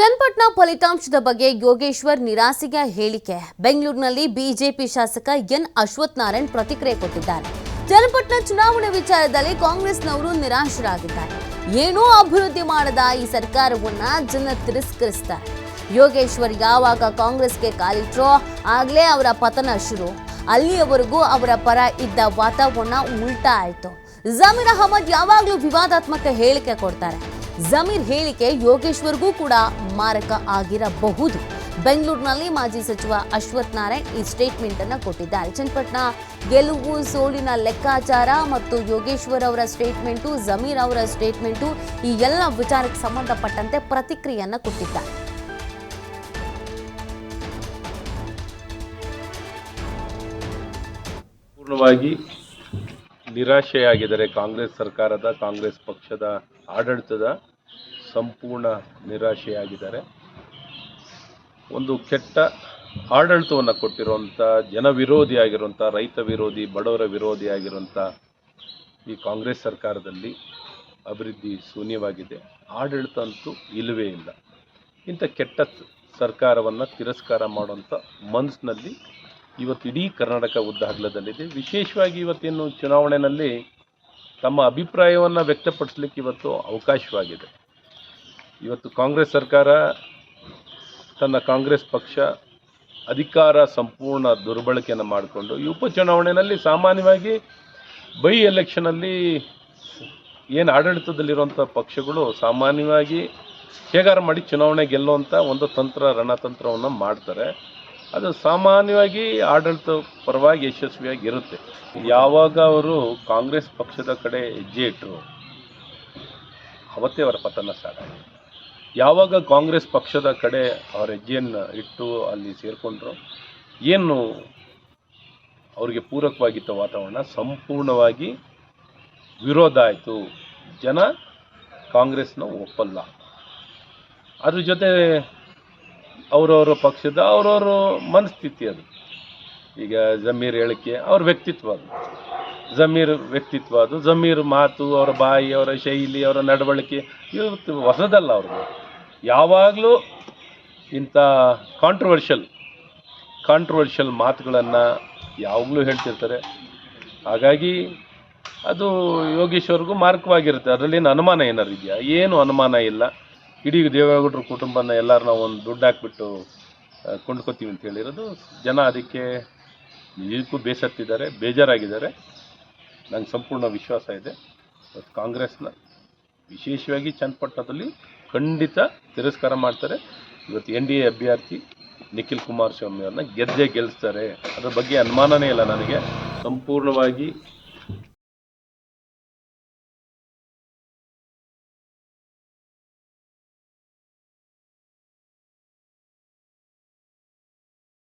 ಚನ್ನಪಟ್ಟಣ ಫಲಿತಾಂಶದ ಬಗ್ಗೆ ಯೋಗೇಶ್ವರ್ ನಿರಾಸೆಯ ಹೇಳಿಕೆ. ಬೆಂಗಳೂರಿನಲ್ಲಿ ಬಿಜೆಪಿ ಶಾಸಕ ಎನ್. ಅಶ್ವತ್ಥನಾರಾಯಣ್ ಪ್ರತಿಕ್ರಿಯೆ ಕೊಟ್ಟಿದ್ದಾರೆ. ಚನ್ನಪಟ್ಟಣ ಚುನಾವಣೆ ವಿಚಾರದಲ್ಲಿ ಕಾಂಗ್ರೆಸ್ನವರು ನಿರಾಶರಾಗಿದ್ದಾರೆ. ಏನೂ ಅಭಿವೃದ್ಧಿ ಮಾಡದ ಈ ಸರ್ಕಾರವನ್ನ ಜನ ತಿರಸ್ಕರಿಸ್ತಾರೆ. ಯೋಗೇಶ್ವರ್ ಯಾವಾಗ ಕಾಂಗ್ರೆಸ್ಗೆ ಕಾಲಿಟ್ರೋ ಆಗ್ಲೇ ಅವರ ಪತನ ಶುರು. ಅಲ್ಲಿಯವರೆಗೂ ಅವರ ಪರ ಇದ್ದ ವಾತಾವರಣ ಉಲ್ಟಾ ಆಯ್ತು. ಜಮೀರ್ ಅಹಮದ್ ಯಾವಾಗಲೂ ವಿವಾದಾತ್ಮಕ ಹೇಳಿಕೆ ಕೊಡ್ತಾರೆ. ಜಮೀರ್ ಹೇಳಿಕೆ ಯೋಗೇಶ್ವರ್ಗೂ ಕೂಡ ಮಾರಕ ಆಗಿರಬಹುದು. ಬೆಂಗಳೂರಿನಲ್ಲಿ ಮಾಜಿ ಸಚಿವ ಅಶ್ವಥ್ ನಾರಾಯಣ್ ಈ ಸ್ಟೇಟ್ಮೆಂಟ್ ಅನ್ನ ಕೊಟ್ಟಿದ್ದಾರೆ. ಚನ್ನಪಟ್ಟಣ ಗೆಲುವು ಸೋಲಿನ ಲೆಕ್ಕಾಚಾರ ಮತ್ತು ಯೋಗೇಶ್ವರ್ ಅವರ ಸ್ಟೇಟ್ಮೆಂಟು ಜಮೀರ್ ಅವರ ಸ್ಟೇಟ್ಮೆಂಟು ಈ ಎಲ್ಲ ವಿಚಾರಕ್ಕೆ ಸಂಬಂಧಪಟ್ಟಂತೆ ಪ್ರತಿಕ್ರಿಯೆಯನ್ನ ಕೊಟ್ಟಿದ್ದಾರೆ. ಪೂರ್ಣವಾಗಿ ನಿರಾಶೆಯಾಗಿದ್ದಾರೆ ಕಾಂಗ್ರೆಸ್ ಸರ್ಕಾರದ, ಕಾಂಗ್ರೆಸ್ ಪಕ್ಷದ ಆಡಳಿತದ ಸಂಪೂರ್ಣ ನಿರಾಶೆಯಾಗಿದ್ದಾರೆ. ಒಂದು ಕೆಟ್ಟ ಆಡಳಿತವನ್ನು ಕೊಟ್ಟಿರುವಂಥ ಜನ ವಿರೋಧಿ ಆಗಿರುವಂಥ ರೈತ ವಿರೋಧಿ, ಬಡವರ ವಿರೋಧಿ ಆಗಿರುವಂಥ ಈ ಕಾಂಗ್ರೆಸ್ ಸರ್ಕಾರದಲ್ಲಿ ಅಭಿವೃದ್ಧಿ ಶೂನ್ಯವಾಗಿದೆ. ಆಡಳಿತ ಅಂತೂ ಇಲ್ಲವೇ ಇಲ್ಲ. ಇಂಥ ಕೆಟ್ಟ ಸರ್ಕಾರವನ್ನು ತಿರಸ್ಕಾರ ಮಾಡುವಂಥ ಮನಸ್ಸಿನಲ್ಲಿ ಇವತ್ತು ಇಡೀ ಕರ್ನಾಟಕ ಉದ್ದಾಗಲದಲ್ಲಿದೆ ವಿಶೇಷವಾಗಿ ಇವತ್ತಿನ ಚುನಾವಣೆಯಲ್ಲಿ ತಮ್ಮ ಅಭಿಪ್ರಾಯವನ್ನು ವ್ಯಕ್ತಪಡಿಸಲಿಕ್ಕೆ ಇವತ್ತು ಅವಕಾಶವಾಗಿದೆ. ಇವತ್ತು ಕಾಂಗ್ರೆಸ್ ಸರ್ಕಾರ ತನ್ನ ಕಾಂಗ್ರೆಸ್ ಪಕ್ಷ ಅಧಿಕಾರ ಸಂಪೂರ್ಣ ದುರ್ಬಳಕೆಯನ್ನು ಮಾಡಿಕೊಂಡು, ಈ ಉಪಚುನಾವಣೆಯಲ್ಲಿ ಸಾಮಾನ್ಯವಾಗಿ ಬೈ ಎಲೆಕ್ಷನಲ್ಲಿ ಏನು ಆಡಳಿತದಲ್ಲಿರುವಂಥ ಪಕ್ಷಗಳು ಸಾಮಾನ್ಯವಾಗಿ ಹೇಗಾರ ಮಾಡಿ ಚುನಾವಣೆ ಗೆಲ್ಲುವಂಥ ಒಂದು ತಂತ್ರ, ರಣತಂತ್ರವನ್ನು ಮಾಡ್ತಾರೆ. ಅದು ಸಾಮಾನ್ಯವಾಗಿ ಆಡಳಿತ ಪರವಾಗಿ ಯಶಸ್ವಿಯಾಗಿ ಇರುತ್ತೆ ಯಾವಾಗ ಅವರು ಕಾಂಗ್ರೆಸ್ ಪಕ್ಷದ ಕಡೆ ಹೆಜ್ಜೆ ಇಟ್ಟರು ಅವತ್ತೇ ಅವರ ಪತನ ಸ್ಟಾರ್ಟ್ ಯಾವಾಗ ಕಾಂಗ್ರೆಸ್ ಪಕ್ಷದ ಕಡೆ ಅವರ ಹೆಜ್ಜೆಯನ್ನು ಇಟ್ಟು ಅಲ್ಲಿ ಸೇರಿಕೊಂಡ್ರು, ಏನು ಅವರಿಗೆ ಪೂರಕವಾಗಿದ್ದ ವಾತಾವರಣ ಸಂಪೂರ್ಣವಾಗಿ ವಿರೋಧ ಆಯಿತು. ಜನ ಕಾಂಗ್ರೆಸ್ನ ಒಪ್ಪಲ್ಲ. ಅದ್ರ ಜೊತೆ ಅವರವರ ಪಕ್ಷದ ಅವ್ರವ್ರ ಮನಸ್ಥಿತಿ ಅದು. ಈಗ ಜಮೀರ್ ಹೇಳಿಕೆ ಅವ್ರ ವ್ಯಕ್ತಿತ್ವ ಅದು. ಜಮೀರ್ ವ್ಯಕ್ತಿತ್ವ ಅದು. ಜಮೀರ್ ಮಾತು, ಅವರ ಬಾಯಿ, ಅವರ ಶೈಲಿ, ಅವರ ನಡವಳಿಕೆ, ಇವತ್ತು ಹೊಸದಲ್ಲ ಅವ್ರದ್ದು. ಯಾವಾಗಲೂ ಇಂಥ ಕಾಂಟ್ರವರ್ಷಲ್ ಕಾಂಟ್ರವರ್ಷಿಯಲ್ ಮಾತುಗಳನ್ನು ಯಾವಾಗಲೂ ಹೇಳ್ತಿರ್ತಾರೆ. ಹಾಗಾಗಿ ಅದು ಯೋಗೇಶ್ವರ್ಗೂ ಮಾರ್ಕವಾಗಿರುತ್ತೆ. ಅದರಲ್ಲೇನು ಅನುಮಾನ ಏನಾರು ಇದೆಯಾ? ಏನು ಅನುಮಾನ ಇಲ್ಲ. ಇಡೀ ದೇವೇಗೌಡರ ಕುಟುಂಬನ ಎಲ್ಲರೂ ನಾವು ಒಂದು ದುಡ್ಡು ಹಾಕ್ಬಿಟ್ಟು ಕೊಂಡ್ಕೊತೀವಿ ಅಂತ ಹೇಳಿರೋದು. ಜನ ಅದಕ್ಕೆ ನಿಜಕ್ಕೂ ಬೇಸತ್ತಿದ್ದಾರೆ, ಬೇಜಾರಾಗಿದ್ದಾರೆ. ನಂಗೆ ಸಂಪೂರ್ಣ ವಿಶ್ವಾಸ ಇದೆ. ಕಾಂಗ್ರೆಸ್ನ ವಿಶೇಷವಾಗಿ ಚನ್ನಪಟ್ಟಣದಲ್ಲಿ ಖಂಡಿತ ತಿರಸ್ಕಾರ ಮಾಡ್ತಾರೆ. ಇವತ್ತು ಎನ್ ಡಿ ಎ ಅಭ್ಯರ್ಥಿ ನಿಖಿಲ್ ಕುಮಾರಸ್ವಾಮಿ ಅವ್ರನ್ನ ಗೆದ್ದೇ ಗೆಲ್ಲಿಸ್ತಾರೆ ಅದ್ರ ಬಗ್ಗೆ ಅನುಮಾನನೇ ಇಲ್ಲ ನನಗೆ. ಸಂಪೂರ್ಣವಾಗಿ